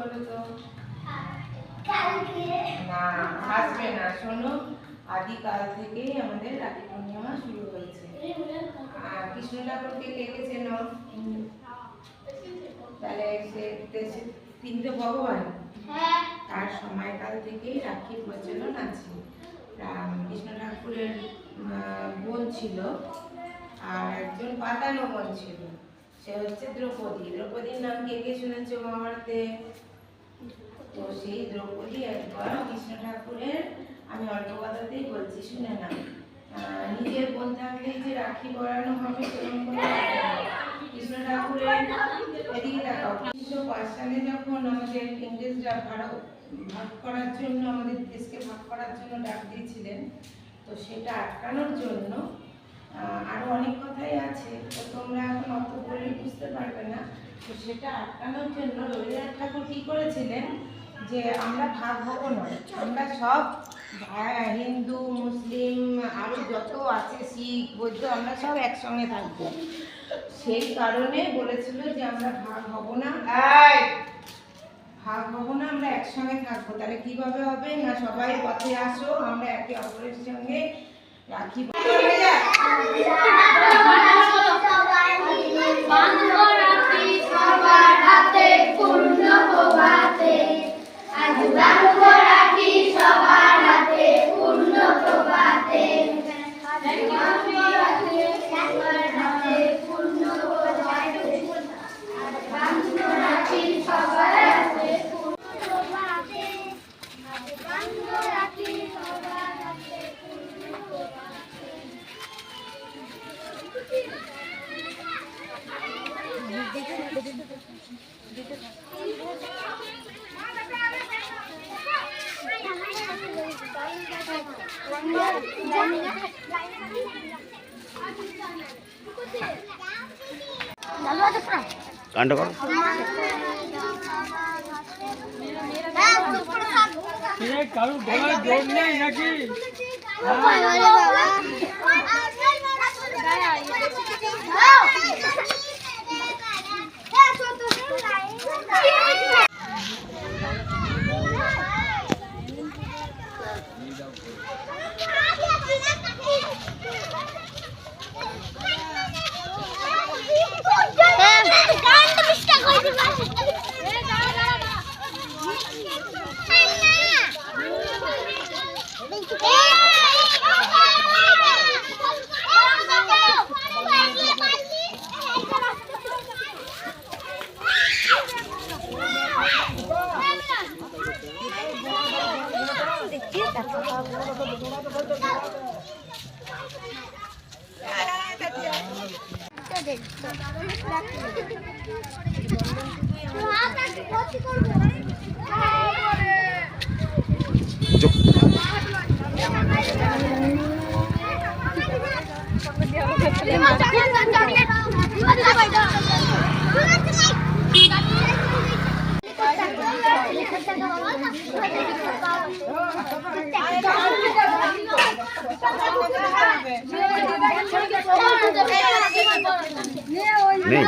বলো তো না হাসবে না শোনো আদিকাল থেকেই আমাদের রাখি পূর্ণিমা শুরু হয়েছে। আর কৃষ্ণ ঠাকুরকে কে কে তাহলে সে সে তিনি তো ভগবান তার সময়কাল থেকেই রাখির প্রচলন আছে। কৃষ্ণ ঠাকুরের বোন ছিল আর একজন পাতানো বোন ছিল। সে হচ্ছে দ্রৌপদী। দ্রৌপদীর নাম কে কে শুনেছে মহাভারতে? তো সেই দ্রৌপদী একবার কৃষ্ণ ঠাকুরের আমি অল্প কথাতেই বলছি শুনে না নিজের বোন থাকলেই যে রাখি পরানো হবে। কৃষ্ণ ঠাকুরের এদিকে তাকাও উনিশশো পাঁচ সালে যখন আমাদের ইংরেজরা ভারত ভাগ করার জন্য আমাদের দেশকে ভাগ করার জন্য ডাক দিয়েছিলেন তো সেটা আটকানোর জন্য আহ, আরও অনেক কথাই আছে। তো তোমরা এখন অত বলে বুঝতে পারবে না। তো সেটা আটকানোর জন্য রবীন্দ্রনাথ ঠাকুর কি করেছিলেন যে আমরা ভাগ হব না। আমরা সব হিন্দু মুসলিম আরও যত আছে শিখ বৌদ্ধ আমরা সব একসঙ্গে থাকব। সেই কারণে বলেছিল যে আমরা ভাগ হব না। ভাগ হব না আমরা একসঙ্গে থাকব। তাহলে কীভাবে হবে? না সবাই পথে আসো আমরা একে অপরের সঙ্গে রাখি। গানটা করো। কারোর গলায় জোর নেই নাকি চুপ নেই যাচ্ছে Terima kasih. নেই